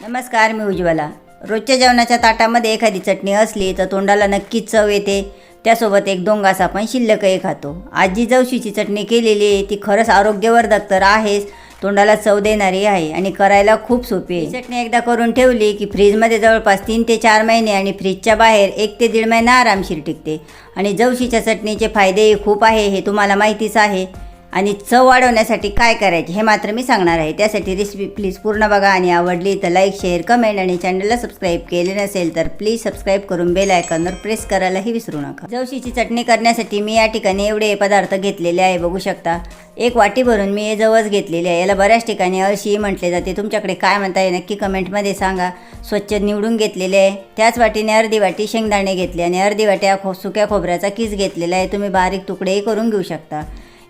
नमस्कार मी उज्ज्वला. रोजच्या जेवणाच्या ताटामध्ये एखादी चटणी असली तर तोंडाला नक्कीच चव येते. त्यासोबत एक दोन घास आपण शिल्लकही खातो. आजी जवशीची चटणी केलेली आहे ती खरंच आरोग्यवर्धक तर आहेच. तोंडाला चव देणारी आहे आणि करायला खूप सोपी आहे. चटणी एकदा करून ठेवली की फ्रीजमध्ये जवळपास तीन ते चार महिने आणि फ्रीजच्या बाहेर एक ते दीड महिना आरामशीर टिकते. आणि जवशीच्या चटणीचे फायदेही खूप आहे हे तुम्हाला माहितीच आहे. आणि चव वाढवण्यासाठी काय करायचे हे मात्र मी सांगणार आहे. त्यासाठी रेसिपी प्लीज पूर्ण बघा आणि आवडली तर लाईक शेअर कमेंट आणि चॅनलला सबस्क्राईब केले नसेल तर प्लीज सबस्क्राईब करून बेल आयकॉनवर प्रेस करायलाही विसरू नका. जवशीची चटणी करण्यासाठी मी या ठिकाणी एवढे पदार्थ घेतलेले आहे बघू शकता. एक वाटी भरून मी हे जवस घेतलेले आहे. याला बऱ्याच ठिकाणी अळशी म्हटले जाते. तुमच्याकडे काय म्हणता आहे नक्की कमेंटमध्ये सांगा. स्वच्छ निवडून घेतलेले आहे. त्याच वाटीने अर्धी वाटी शेंगदाणे घेतले आणि अर्धी वाट्या खो सुक्या खोबऱ्याचा किस घेतलेला आहे. तुम्ही बारीक तुकडेही करून घेऊ शकता.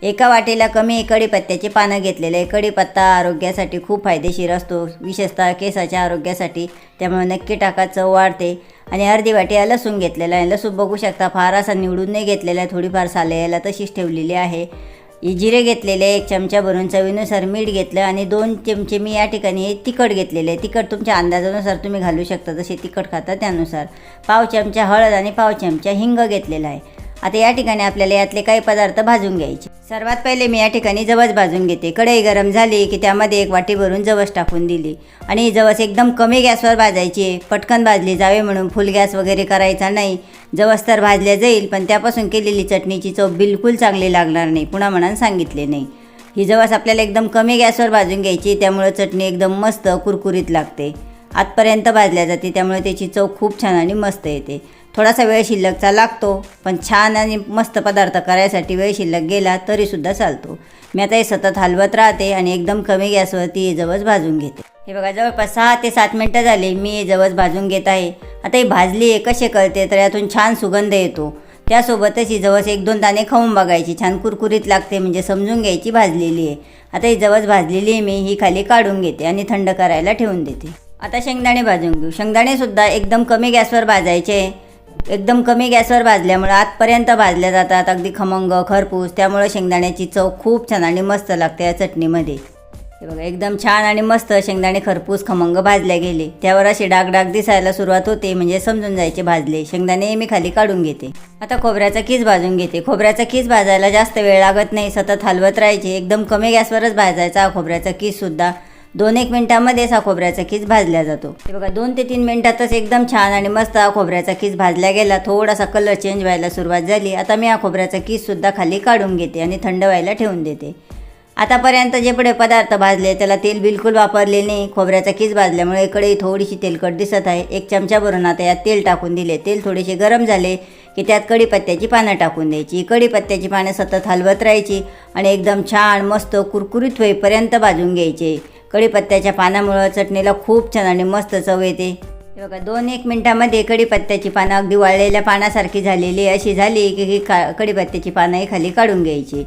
एका वाटेला कमी कढीपत्त्याचे पानं घेतलेले आहे. कढीपत्ता आरोग्यासाठी खूप फायदेशीर असतो. विशेषतः केसाच्या आरोग्यासाठी. त्यामुळे नक्की टाका चव वाढते. आणि अर्धी वाटी लसूण घेतलेला आहे. लसूण बघू शकता फार असा निवडून नाही घेतलेला आहे. थोडीफार साले याला तशीच ठेवलेली आहे. जिरे घेतलेले एक चमचा भरून चवीनुसार मीठ घेतलं आणि दोन चमचे मी या ठिकाणी तिखट घेतलेले आहे. तिखट तुमच्या अंदाजानुसार तुम्ही घालू शकता. जसे तिखट खाता त्यानुसार. पाव चमचा हळद आणि पाव चमचा हिंग घेतलेला आहे. आता या ठिकाणी आपल्याला यातले काही पदार्थ भाजून घ्यायचे. सर्वात पहिले मी या ठिकाणी जवस भाजून घेते. कढई गरम झाली की त्यामध्ये एक वाटी भरून जवस टाकून दिली. आणि ही जवस एकदम कमी गॅसवर भाजायची. पटकन भाजली जावे म्हणून फुल गॅस वगैरे करायचा नाही. जवस तर भाजल्या जाईल पण त्यापासून केलेली चटणीची चव बिलकुल चांगली लागणार नाही. पुन्हा म्हणून सांगितले नाही. ही जवस आपल्याला एकदम कमी गॅसवर भाजून घ्यायची. त्यामुळं चटणी एकदम मस्त कुरकुरीत लागते. आतपर्यंत भाजल्या जाते. त्यामुळे त्याची चव खूप छान आणि मस्त येते. थोडासा वेळ शिल्लकचा लागतो पण छान आणि मस्त पदार्थ करायसाठी वेळ शिल्लक गेला तरीसुद्धा चालतो. मी आता हे सतत हलवत राहते आणि एकदम कमी गॅसवरती हे जवस भाजून घेते. हे बघा जवळपास सहा ते सात मिनटं झाले मी हे जवस भाजून घेत आहे. आता ही भाजली आहे कसे कळते तर यातून छान सुगंध येतो. त्यासोबतच ही जवस एक दोन दाणे खाऊन बघायची छान कुरकुरीत लागते म्हणजे समजून घ्यायची भाजलेली आहे. आता ही जवस भाजलेली आहे मी ही खाली काढून घेते आणि थंड करायला ठेवून देते. आता शेंगदाणे भाजून घेऊ. शेंगदाणेसुद्धा एकदम कमी गॅसवर भाजायचे. एकदम कमी गॅसवर भाजल्यामुळे आतपर्यंत भाजल्या जातात. अगदी खमंग खरपूस त्यामुळे शेंगदाण्याची चव खूप छान आणि मस्त लागते या चटणीमध्ये. हे बघा एकदम छान आणि मस्त शेंगदाणे खरपूस खमंग भाजल्या गेले. त्यावर असे डाग डाग दिसायला सुरुवात होते म्हणजे समजून जायचे भाजले. शेंगदाणे मी खाली काढून घेते. आता खोबऱ्याचा कीस भाजून घेते? खोबऱ्याचा कीस भाजायला जास्त वेळ लागत नाही सतत हलवत राहायचे. एकदम कमी गॅसवरच भाजायचा खोबऱ्याचा कीससुद्धा दोन एक मिनटामध्येच हा खोबऱ्याचा खीस भाजला जातो. हे बघा दोन ते तीन मिनटातच एकदम छान आणि मस्त हा खोबऱ्याचा खीस भाजला गेला. थोडासा कलर चेंज व्हायला सुरुवात झाली. आता मी हा खोबऱ्याचा कीससुद्धा खाली काढून घेते आणि थंड व्हायला ठेवून देते. आतापर्यंत जे पुढे पदार्थ भाजले त्याला तेल बिलकुल वापरले नाही. खोबऱ्याचा कीस भाजल्यामुळे इकडे थोडीशी तेलकट दिसत आहे. एक चमचा भरून आता यात तेल टाकून दिले. तेल थोडेसे गरम झाले की त्यात कढीपत्त्याची पानं टाकून द्यायची. कढीपत्त्याची पानं सतत हलवत राहायची आणि एकदम छान मस्त कुरकुरीत होईपर्यंत भाजून घ्यायचे. कढीपत्त्याच्या पानामुळं चटणीला खूप छान आणि मस्त चव येते. हे बघा दोन एक मिनटामध्ये कढीपत्त्याची पानं अगदी वाळलेल्या पानासारखी झालेली अशी झाली की ही का कढीपत्त्याची पानंही खाली काढून घ्यायची.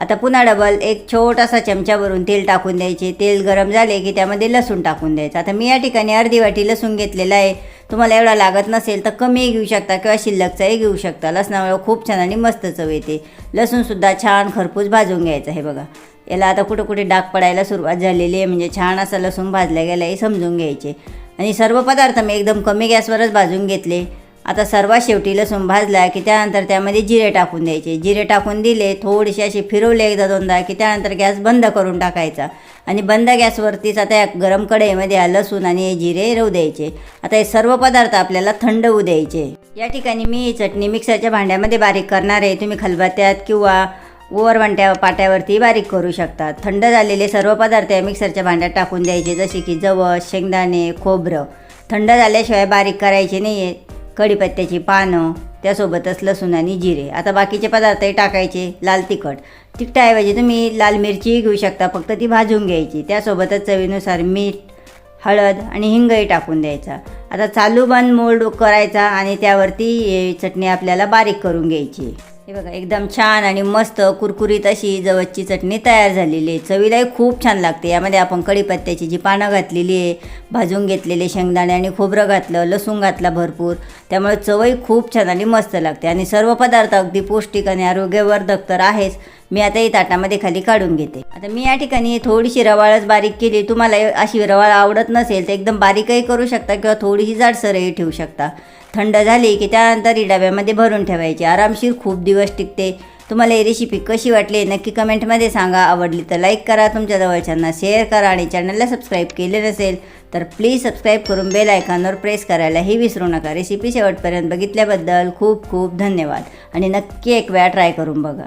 आता पुन्हा डबल एक छोटासा चमचा भरून तेल टाकून द्यायचे. तेल गरम झाले की त्यामध्ये लसूण टाकून द्यायचं. आता मी या ठिकाणी अर्धी वाटी लसूण घेतलेला आहे. तुम्हाला एवढा लागत नसेल तर कमीही घेऊ शकता किंवा शिल्लकचाही घेऊ शकता. लसणामुळे खूप छान आणि मस्त चव येते. लसूणसुद्धा छान खरपूस भाजून घ्यायचं आहे बघा. याला आता कुठं कुठे डाग पडायला सुरुवात झालेली आहे. म्हणजे छान असा लसूण भाजला गेला हे समजून घ्यायचे. आणि सर्व पदार्थ मी एकदम कमी गॅसवरच भाजून घेतले. आता सर्वात शेवटी लसूण भाजला की त्यानंतर त्यामध्ये जिरे टाकून द्यायचे. जिरे टाकून दिले थोडेसे असे फिरवले एकदा दोनदा की त्यानंतर गॅस बंद करून टाकायचा. आणि बंद गॅसवरतीच आता या गरम कढईमध्ये हा लसूण आणि हे जिरे रवू द्यायचे. आता हे सर्व पदार्थ आपल्याला थंड होऊ द्यायचे. या ठिकाणी मी ही चटणी मिक्सरच्या भांड्यामध्ये बारीक करणार आहे. तुम्ही खलबत्त्यात किंवा वरवंट्या पाट्यावरती बारीक करू शकता थंड झालेले सर्व पदार्थ या मिक्सरच्या भांड्यात टाकून द्यायचे जसे की जवस शेंगदाणे खोबरं. थंड झाल्याशिवाय बारीक करायचे नाही आहेत कढीपत्त्याची पानं त्यासोबतच लसूण आणि जिरे. आता बाकीचे पदार्थही टाकायचे लाल तिखट. तिखटाऐवजी तुम्ही लाल मिरचीही घेऊ शकता फक्त ती भाजून घ्यायची. त्यासोबतच चवीनुसार मीठ हळद आणि हिंगही टाकून द्यायचा. आता चालू बंद मोल्ड करायचा आणि त्यावरती हे चटणी आपल्याला बारीक करून घ्यायची. हे बघा एकदम छान आणि मस्त कुरकुरीत अशी जवसची चटणी तयार झालेली आहे. चवीलाही खूप छान लागते. यामध्ये आपण कढीपत्त्याची जी पानं घातलेली आहे भाजून घेतलेले शेंगदाणे आणि खोबरं घातलं लसूण घातला भरपूर. त्यामुळे चवही खूप छान आणि मस्त लागते. आणि सर्व पदार्थ अगदी पौष्टिक आणि आरोग्यवर्धक तर आहेच. मी आता ही ताटामध्ये खाली काढून घेते. आता मी या ठिकाणी थोडीशी रवाळच बारीक केली. तुम्हाला अशी रवाळ आवडत नसेल तर एकदम बारीकही करू शकता किंवा थोडीशी जाडसरही ठेवू शकता. थंड झाली की त्यानंतर ही डब्यामध्ये भरून ठेवायची. आरामशीर खूप दिवस टिकते. तुम्हाला ही रेसिपी कशी वाटली नक्की कमेंटमध्ये सांगा. आवडली तर लाईक करा. तुमच्या जवळच्यांना शेअर करा आणि चॅनलला सबस्क्राईब केले नसेल तर प्लीज सबस्क्राईब करून बेल आयकॉनवर प्रेस करायलाही विसरू नका. रेसिपी शेवटपर्यंत बघितल्याबद्दल खूप खूप धन्यवाद. आणि नक्की एक वेळा ट्राय करून बघा.